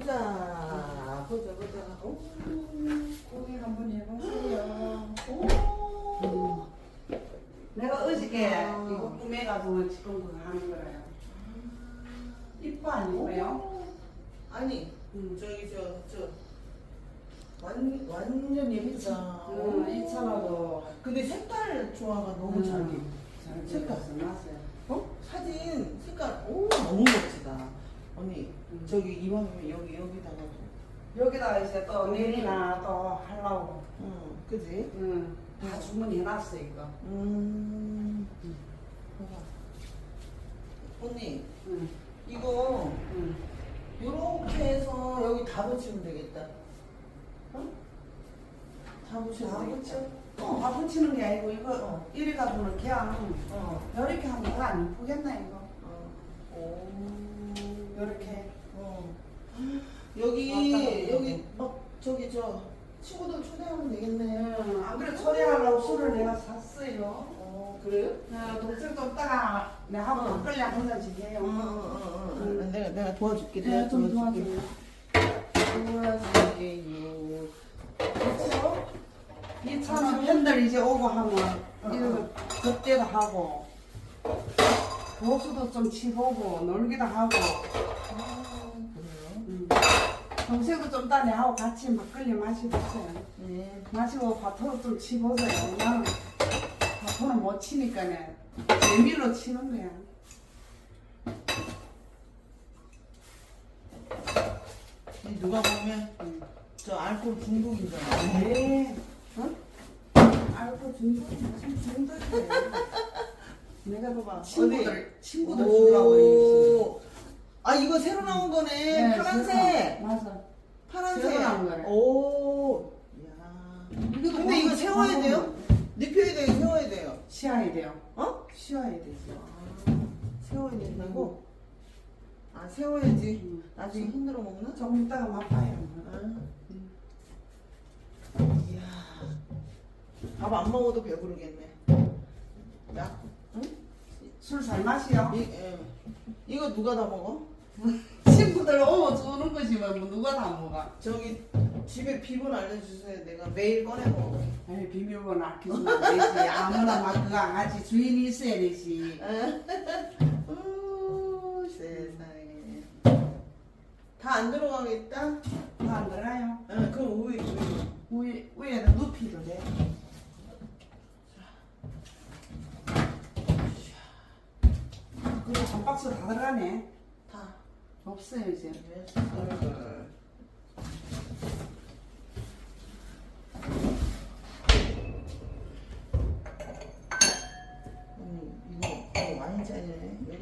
보자. 보자, 보자. 오. 고기 한번 해보세요. 오. 내가 어저께 아. 이거 꾸며가지고 지금 그거 하는 거예요. 이뻐 안 이뻐요? 아니, 음. 저기, 저, 저. 완, 완전 예쁘다. 음, 이 차라도 근데 색깔 조화가 너무 잘 돼. 잘 색깔. 맞아요. 어? 사진 색깔, 오, 너무 멋지다. 언니, 음. 저기 이왕이면 여기, 여기다가. 여기다가 이제 또 내리나 또 하려고. 응, 그지? 응, 다 주문해놨어 이거. 음. 봐봐. 언니, 응, 이거, 응. 요렇게 해서 여기 다 붙이면 되겠다. 어? 다 붙이면 다 되겠다. 붙여? 어, 다 붙이는 게 아니고 이거 어. 이래 가지고는 그냥 어. 이렇게 하면 더안 이쁘겠나 이거? 어. 오. 이렇게. 어. 여기, 갔다 여기, 막, 저기, 저, 친구들 초대하면 되겠네. 응, 안 그래 초대하려고 술을 내가 샀어요. 어, 그래요? 어, 동생도 오다가 내하고 어. 막걸리 한 응, 해요. 응, 응, 응. 응. 내가, 내가 도와줄게. 네, 내가 좀 도와줄게. 도와줄게요. 그렇죠? 이 차는 팬들 이제 오고 하면 이런 거 접대도 하고 보수도 좀 치보고 놀기도 하고 아, 그래요? 음. 동생도 좀 따내 하고 같이 막걸리 마시보세요. 네. 마시고 화토로 좀 치보세요. 나는 화토는 못 치니까 네 재미로 치는 거야. 이 누가 보면 음. 저 알코올 중독인 줄 알아. 네. 어? 알고 중독이 무슨 중독이야. 내가 봐봐. 친구들 친구들 오. 주려고. 아 이거 새로 나온 거네. 파란색. 맞아. 파란색. 새로 나온 거네. 오. 야. 이것도 근데 이거 세워야 광고 돼요? 눕혀야 돼요. 세워야 돼요. 쉬어야 돼요. 어? 쉬어야 되지. 아, 세워야 된다고? 아 세워야지. 음. 나중에 흔들어 먹나? 조금 있다가 맛봐요. 아. 이야. 밥 안 먹어도 배부르겠네. 야. 응? 술잘 마시요. 이, 예. 이거 누가 다 먹어? 친구들 오면 주는 거지 뭐 누가 다 먹어. 저기 집에 비번 알려주세요. 내가 매일 꺼내 먹어. 에이 비밀번호 안 되지. 아무나 막 그거 안 하지. 주인이 있어야 되지. 오, 세상에. 다 안 들어가겠다? 다 안 들어가요. 응, 그럼 우유, 우유. 위에 위에다 눕히도 돼. 박스 다 들어가네. 다. 없어요, 이제. 네, 음, 이거, 이거 많이 짜네.